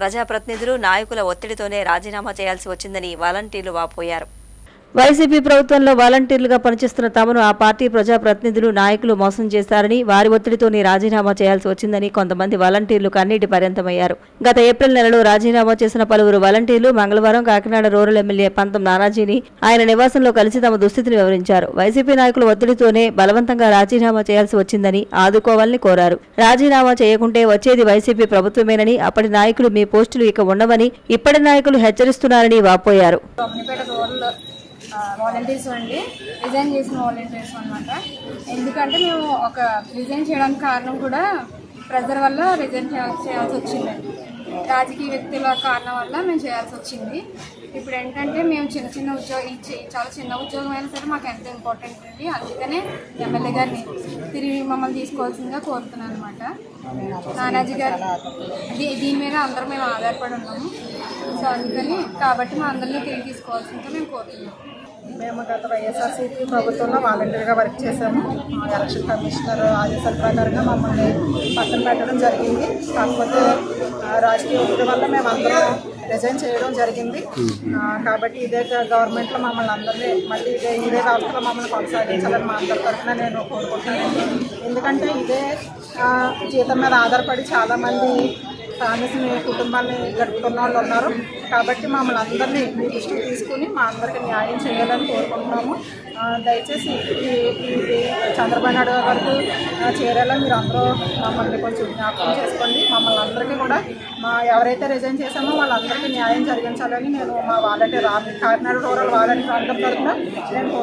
ప్రజాప్రతినిధులు నాయకుల ఒత్తిడితోనే రాజీనామా చేయాల్సి వచ్చిందని వాలంటీర్లు వాపోయారు. వైసీపీ ప్రభుత్వంలో వాలంటీర్లుగా పనిచేస్తున్న తమను ఆ పార్టీ ప్రజాప్రతినిధులు నాయకులు మోసం చేశారని వారి ఒత్తిడితోనే రాజీనామా చేయాల్సి వచ్చిందని కొంతమంది వాలంటీర్లు కన్నీటి పర్యంతమయ్యారు. గత ఏప్రిల్ నెలలో రాజీనామా చేసిన పలువురు వాలంటీర్లు మంగళవారం కాకినాడ రూరల్ ఎమ్మెల్యే పంతం నానాజీని ఆయన నివాసంలో కలిసి తమ దుస్థితిని వివరించారు. వైసీపీ నాయకుల ఒత్తిడితోనే బలవంతంగా రాజీనామా చేయాల్సి వచ్చిందని ఆదుకోవాలని కోరారు. రాజీనామా చేయకుంటే వచ్చేది వైసీపీ ప్రభుత్వమేనని అప్పటి నాయకులు మీ పోస్టులు ఇక ఉండవని ఇప్పటి నాయకులు హెచ్చరిస్తున్నారని వాపోయారు. వాలంటీర్స్ అండి. రిజైన్ చేసిన వాలంటీర్స్ అనమాట ఎందుకంటే మేము ఒక రిజైన్ చేయడానికి కారణం కూడా ప్రెజర్ వల్ల రిజైన్ చేయాల్సి చేయాల్సి వచ్చిందండి రాజకీయ వ్యక్తుల కారణం వల్ల మేము చేయాల్సి వచ్చింది. ఇప్పుడు ఏంటంటే మేము చిన్న చిన్న ఉద్యోగం ఇచ్చి చాలా చిన్న ఉద్యోగం అయినా సరే మాకు ఎంతో ఇంపార్టెంట్ అండి. అందుకనే ఎమ్మెల్యే గారిని తిరిగి మమ్మల్ని తీసుకోవాల్సిందిగా కోరుతున్నాను అనమాట నానాజీ గారు దీని మీద అందరూ మేము ఆధారపడి ఉన్నాము. అందుకని కాబట్టి మా అందరినీ తిరిగి తీసుకోవాల్సిందిగా మేము కోరుతున్నాం. మేము గత వైఎస్ఆర్సీపీ ప్రభుత్వంలో వాలంటీర్గా వర్క్ చేసాము ఎలక్షన్ కమిషనర్ ఆదేశాల ప్రకారంగా మమ్మల్ని పక్కన పెట్టడం జరిగింది. కాకపోతే రాజకీయ ఒత్తిడి వల్ల మేము అందరం రిజైన్ చేయడం జరిగింది. కాబట్టి ఇదే గవర్నమెంట్లో మమ్మల్ని అందరినీ మళ్ళీ ఇదే ఇదే రాష్ట్రంలో మమ్మల్ని కొనసాగించాలని మా అందరి తరఫున నేను కోరుకుంటున్నాను. ఎందుకంటే ఇదే జీతం మీద ఆధారపడి చాలామంది ఫ్యామిలీస్ని కుటుంబాన్ని గడుపుతున్న వాళ్ళు ఉన్నారు. కాబట్టి మమ్మల్ని అందరినీ మీ దృష్టికి తీసుకుని మా అందరికీ న్యాయం చేయాలని కోరుకుంటున్నాము. దయచేసి ఈ చంద్రబాబు నాయుడు వరకు చేరాలని మీరు అందరూ మమ్మల్ని కొంచెం జ్ఞాపకం చేసుకోండి. మమ్మల్ని అందరికీ కూడా మా ఎవరైతే రిజైన్ చేశామో వాళ్ళందరికీ న్యాయం జరిగించాలని నేను మా వాలంటీర్ కాకినాడ రూరల్ వాలంటీర్ ప్రాంతం తరఫున నేను